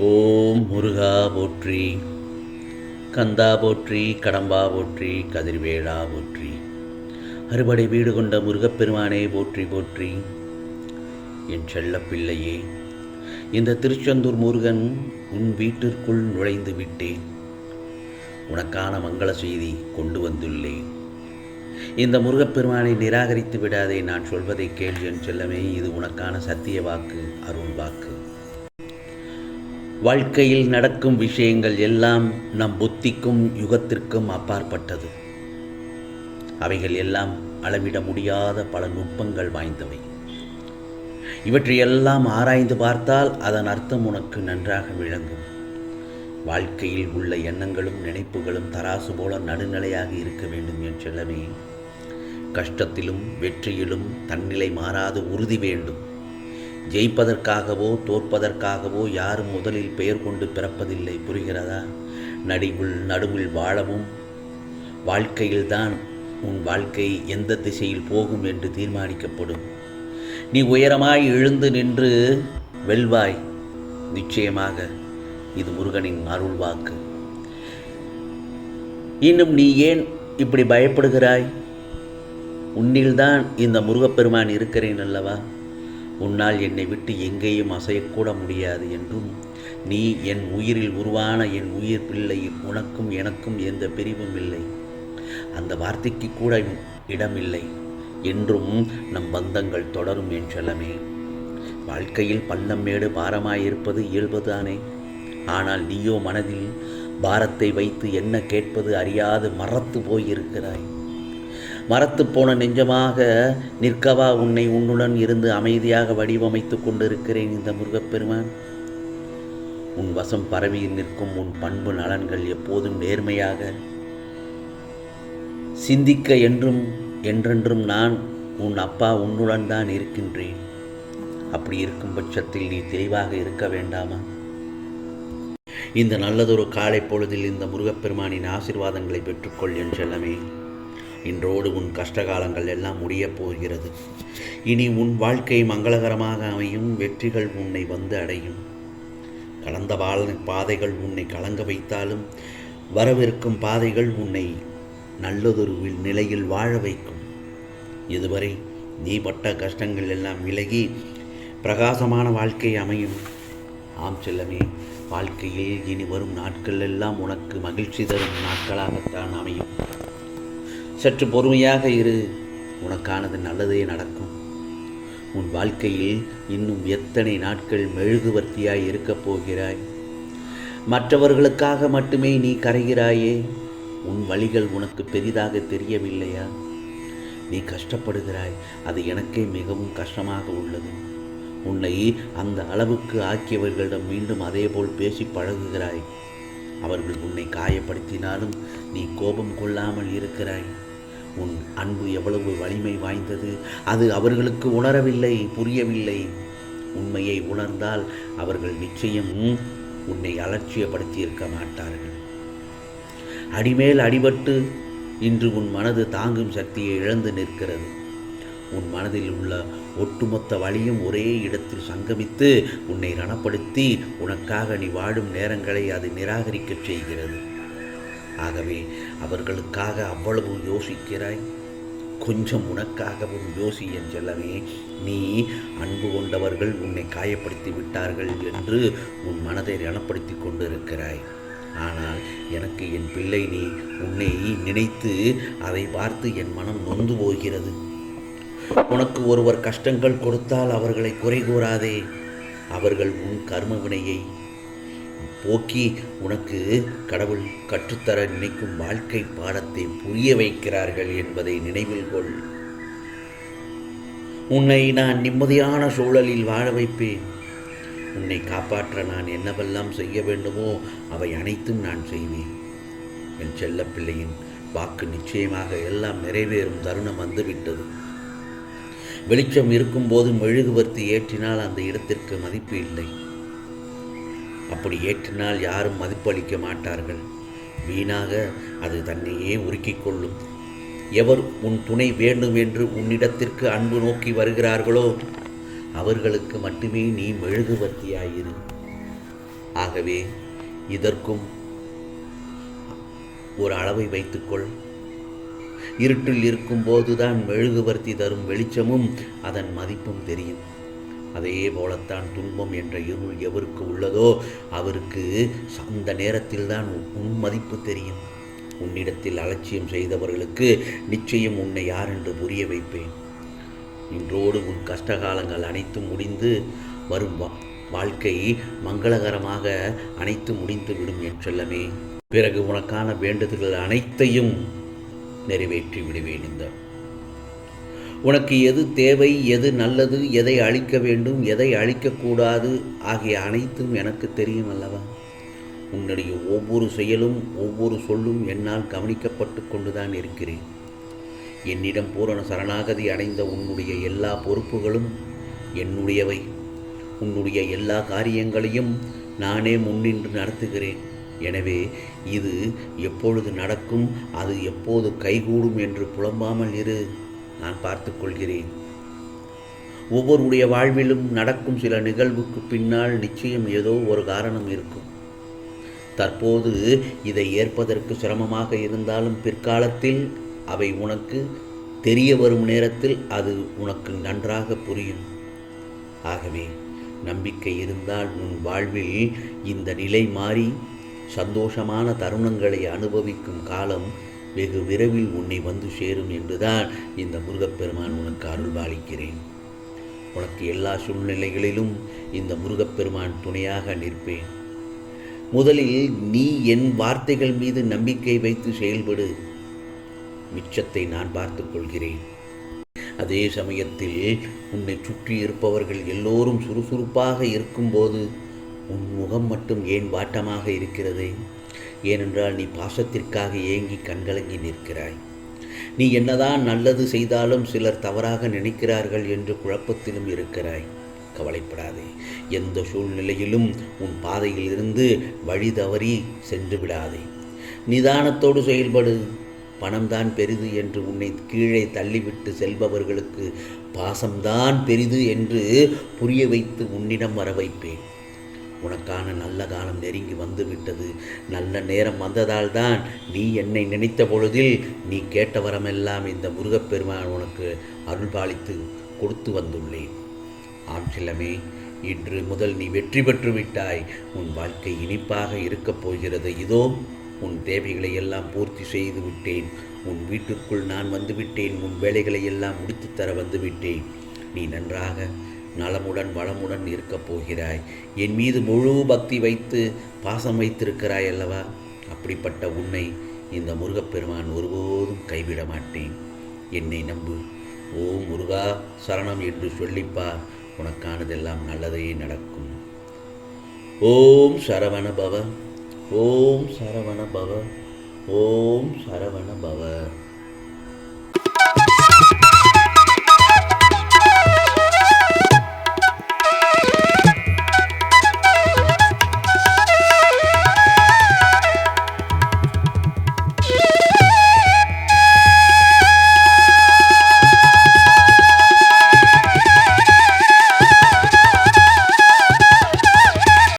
ஓம் முருகா போற்றி கந்தா போற்றி கடம்பா போற்றி கதிர்வேளா போற்றி. அறுபடை வீடு கொண்ட முருகப்பெருமானே போற்றி போற்றி. என் செல்லப்பிள்ளையே இந்த திருச்செந்தூர் முருகன் உன் வீட்டிற்குள் நுழைந்து விட்டேன். உனக்கான மங்கள செய்தி கொண்டு வந்துள்ளேன். இந்த முருகப்பெருமானை நிராகரித்து விடாதே நான் சொல்வதை கேள் என் செல்லமே இது உனக்கான சத்திய வாக்கு அருள் வாக்கு. வாழ்க்கையில் நடக்கும் விஷயங்கள் எல்லாம் நம் புத்திக்கும் யுகத்திற்கும் அப்பாற்பட்டது. அவைகள் எல்லாம் அளவிட முடியாத பல நுட்பங்கள் வாய்ந்தவை. இவற்றையெல்லாம் ஆராய்ந்து பார்த்தால் அதன் அர்த்தம் உனக்கு நன்றாக விளங்கும். வாழ்க்கையில் உள்ள எண்ணங்களும் நினைப்புகளும் தராசு போல நடுநிலையாக இருக்க வேண்டும் என் செல்லமே. கஷ்டத்திலும் வெற்றியிலும் தன்னிலை மாறாது உறுதி வேண்டும். ஜெயிப்பதற்காகவோ தோற்பதற்காகவோ யாரும் முதலில் பெயர் கொண்டு பிறப்பதில்லை புரிகிறதா? நடிவுள் நடுவில் வாழவும். வாழ்க்கையில்தான் உன் வாழ்க்கை எந்த திசையில் போகும் என்று தீர்மானிக்கப்படும். நீ உயரமாய் எழுந்து நின்று வெல்வாய். நிச்சயமாக இது முருகனின் அருள் வாக்கு. இன்னும் நீ ஏன் இப்படி பயப்படுகிறாய்? உன்னில்தான் இந்த முருகப்பெருமான் இருக்கிறேன் அல்லவா? உன்னால் என்னை விட்டு எங்கேயும் அசையக்கூட முடியாது என்றும் நீ என் உயிரில் உருவான என் உயிர் பிள்ளை உனக்கும் எனக்கும் எந்த பிரிவும் இல்லை. அந்த வார்த்தைக்கு கூட இடமில்லை. என்றும் நம் பந்தங்கள் தொடரும் என் செல்லமே. வாழ்க்கையில் பள்ளம் மேடு பாரமாயிருப்பது இயல்புதானே? ஆனால் நீயோ மனதில் பாரத்தை வைத்து என்ன கேட்பது அறியாது மறத்து போயிருக்கிறாய். மரத்து போன நெஞ்சமாக நிற்கவா உன்னை உன்னுடன் இருந்து அமைதியாக வடிவமைத்து கொண்டிருக்கிறேன் இந்த முருகப்பெருமான். உன் வசம் பரவி நிற்கும் உன் பண்பு நலன்கள் எப்போதும் நேர்மையாக சிந்திக்க என்றும் என்றென்றும் நான் உன் அப்பா உன்னுடன் தான் இருக்கின்றேன். அப்படி இருக்கும் பட்சத்தில் நீ தெளிவாக இருக்க வேண்டாமா? இந்த நல்லதொரு காலை பொழுதில் இந்த முருகப்பெருமானின் ஆசிர்வாதங்களை பெற்றுக்கொள் என் செல்லமே. இன்றோடு உன் கஷ்டகாலங்கள் எல்லாம் முடியப் போகிறது. இனி உன் வாழ்க்கை மங்களகரமாக அமையும் வெற்றிகள் உன்னை வந்து அடையும். கலந்த வாழ் பாதைகள் உன்னை கலங்க வைத்தாலும் வரவிருக்கும் பாதைகள் உன்னை நல்லதொரு நிலையில் வாழ வைக்கும். இதுவரை நீ பட்ட கஷ்டங்கள் எல்லாம் விலகி பிரகாசமான வாழ்க்கை அமையும். ஆம் செல்லமே வாழ்க்கையில் இனி வரும் நாட்கள் எல்லாம் உனக்கு மகிழ்ச்சி தரும் நாட்களாகத்தான் அமையும். சற்று பொறுமையாக இரு. உனக்கானது நல்லதே நடக்கும். உன் வாழ்க்கையில் இன்னும் எத்தனை நாட்கள் மெழுகுவர்த்தியாய் இருக்கப் போகிறாய்? மற்றவர்களுக்காக மட்டுமே நீ கரைகிறாயே. உன் வழிகள் உனக்கு பெரிதாக தெரியவில்லையா? நீ கஷ்டப்படுகிறாய். அது எனக்கே மிகவும் கஷ்டமாக உள்ளது. உன்னை அந்த அளவுக்கு ஆக்கியவர்களிடம் மீண்டும் அதேபோல் பேசி பழகுகிறாய். அவர்கள் உன்னை காயப்படுத்தினாலும் நீ கோபம் கொள்ளாமல் இருக்கிறாய். உன் அன்பு எவ்வளவு வலிமை வாய்ந்தது? அது அவர்களுக்கு உணரவில்லை புரியவில்லை. உண்மையை உணர்ந்தால் அவர்கள் நிச்சயம் உன்னை அலட்சியப்படுத்தி இருக்க மாட்டார்கள். அடிமேல் அடிபட்டு இன்று உன் மனது தாங்கும் சக்தியை இழந்து நிற்கிறது. உன் மனதில் உள்ள ஒட்டுமொத்த வழியும் ஒரே இடத்தில் சங்கமித்து உன்னை ரணப்படுத்தி உனக்காக நீ வாழும் நேரங்களை அது நிராகரிக்கச் செய்கிறது. ஆகவே அவர்களுக்காக அவ்வளவு யோசிக்கிறாய்? கொஞ்சம் உனக்காகவும் யோசி என் செல்லவே நீ அன்பு கொண்டவர்கள் உன்னை காயப்படுத்தி விட்டார்கள் என்று உன் மனதை ரணப்படுத்தி கொண்டிருக்கிறாய். ஆனால் எனக்கு என் பிள்ளை நீ உன்னை நினைத்து அதை பார்த்து என் மனம் நொந்து போகிறது. உனக்கு ஒருவர் கஷ்டங்கள் கொடுத்தால் அவர்களை குறை கூறாதே. அவர்கள் உன் கர்ம வினையை போக்கி உனக்கு கடவுள் கற்றுத்தர நினைக்கும் வாழ்க்கை பாடத்தை புரிய வைக்கிறார்கள் என்பதை நினைவில் கொள். உன்னை நான் நிம்மதியான சூழலில் வாழ வைப்பேன். உன்னை காப்பாற்ற நான் என்னவெல்லாம் செய்ய வேண்டுமோ அவை அனைத்தும் நான் செய்வேன். என் செல்ல பிள்ளையின் வாக்கு நிச்சயமாக எல்லாம் நிறைவேறும் தருணம் வந்துவிட்டது. வெளிச்சம் இருக்கும்போது மெழுகுவர்த்தி ஏற்றினால் அந்த இடத்திற்கு மதிப்பு இல்லை. அப்படி ஏற்றினால் யாரும் மதிப்பளிக்க மாட்டார்கள். வீணாக அது தன்னையே உருக்கிக் கொள்ளும். எவர் உன் துணை வேண்டும் என்று உன்னிடத்திற்கு அன்பு நோக்கி வருகிறார்களோ? அவர்களுக்கு மட்டுமே நீ மெழுகுவர்த்தியாயிரு. ஆகவே இதற்கும் ஒரு அளவை வைத்துக்கொள். இருட்டில் இருக்கும்போதுதான் மெழுகுவர்த்தி தரும் வெளிச்சமும் அதன் மதிப்பும் தெரியும். அதே போலத்தான் துன்பம் என்ற இருள் எவருக்கு உள்ளதோ அவருக்கு அந்த நேரத்தில்தான் உன் மதிப்பு தெரியும். உன்னிடத்தில் அலட்சியம் செய்தவர்களுக்கு நிச்சயம் உன்னை யார் என்று புரிய வைப்பேன். இன்றோடு உன் கஷ்டகாலங்கள் அனைத்தும் முடிந்து வரும் வாழ்க்கை மங்களகரமாக அனைத்து முடிந்து விடும் என் செல்லமே. பிறகு உனக்கான வேண்டுதல்கள் அனைத்தையும் நிறைவேற்றி விடுவேன் இந்த உனக்கு எது தேவை எது நல்லது எதை அழிக்க வேண்டும் எதை அழிக்கக்கூடாது ஆகிய அனைத்தும் எனக்கு தெரியும் அல்லவா? உன்னுடைய ஒவ்வொரு செயலும் ஒவ்வொரு சொல்லும் என்னால் கவனிக்கப்பட்டு கொண்டுதான் இருக்கிறேன். என்னிடம் பூரண சரணாகதி அடைந்த உன்னுடைய எல்லா பொறுப்புகளும் என்னுடையவை. உன்னுடைய எல்லா காரியங்களையும் நானே முன்னின்று நடத்துகிறேன். எனவே இது எப்பொழுது நடக்கும் அது எப்போது கைகூடும் என்று புலம்பாமல் இரு. நான் பார்த்து கொள்கிறேன். ஒவ்வொருடைய வாழ்விலும் நடக்கும் சில நிகழ்வுக்கு பின்னால் நிச்சயம் ஏதோ ஒரு காரணம் இருக்கும். தற்போது இதை ஏற்பதற்கு சிரமமாக இருந்தாலும் பிற்காலத்தில் அவை உனக்கு தெரிய வரும் நேரத்தில் அது உனக்கு நன்றாக புரியும். ஆகவே நம்பிக்கை இருந்தால் உன் வாழ்வில் இந்த நிலை மாறி சந்தோஷமான தருணங்களை அனுபவிக்கும் காலம் வெகு விரைவில் உன்னை வந்து சேரும் என்றுதான் இந்த முருகப்பெருமான் உனக்கு அருள்பாலிக்கிறேன் உனக்கு எல்லா சூழ்நிலைகளிலும் இந்த முருகப்பெருமான் துணையாக நிற்பேன். முதலில் நீ என் வார்த்தைகள் மீது நம்பிக்கை வைத்து செயல்படு. மிச்சத்தை நான் பார்த்து கொள்கிறேன். அதே சமயத்தில் உன்னை சுற்றி இருப்பவர்கள் எல்லோரும் சுறுசுறுப்பாக இருக்கும்போது உன் முகம் மட்டும் ஏன் வாட்டமாக இருக்கிறதே? ஏனென்றால் நீ பாசத்திற்காக ஏங்கி கண்கலங்கி நிற்கிறாய். நீ என்னதான் நல்லது செய்தாலும் சிலர் தவறாக நினைக்கிறார்கள் என்று குழப்பத்திலும் இருக்கிறாய். கவலைப்படாதே. எந்த சூழ்நிலையிலும் உன் பாதையில் இருந்து வழி தவறி சென்று விடாதே. நிதானத்தோடு செயல்படு. பணம்தான் பெரிது என்று உன்னை கீழே தள்ளிவிட்டு செல்பவர்களுக்கு பாசம்தான் பெரிது என்று புரிய வைத்து உன்னிடம் வர வைப்பேன் உனக்கான நல்ல காலம் நெருங்கி வந்து விட்டது நல்ல நேரம் வந்ததால் தான் நீ என்னை நினைத்த பொழுதில் நீ கேட்ட வரமெல்லாம் இந்த முருகப்பெருமான் உனக்கு அருள்பாலித்து கொடுத்து வந்துள்ளேன். ஆம் சிலமே இன்று முதல் நீ வெற்றி பெற்று விட்டாய். உன் வாழ்க்கை இனிப்பாக இருக்கப் போகிறது. இதோ உன் தேவைகளை எல்லாம் பூர்த்தி செய்து விட்டேன். உன் வீட்டுக்குள் நான் வந்துவிட்டேன். உன் வேலைகளை எல்லாம் முடித்து தர வந்துவிட்டேன். நீ நன்றாக நலமுடன் வளமுடன் இருக்கப் போகிறாய். என் மீது முழு பக்தி வைத்து பாசம் வைத்திருக்கிறாய் அல்லவா? அப்படிப்பட்ட உன்னை இந்த முருகப்பெருமான் ஒருபோதும் கைவிட மாட்டேன். என்னை நம்பு. ஓ முருகா சரணம் என்று சொல்லிப்பார். உனக்கானதெல்லாம் நல்லதே நடக்கும். ஓம் சரவண பவ. ஓம் சரவண பவ. ஓம் சரவண பவ.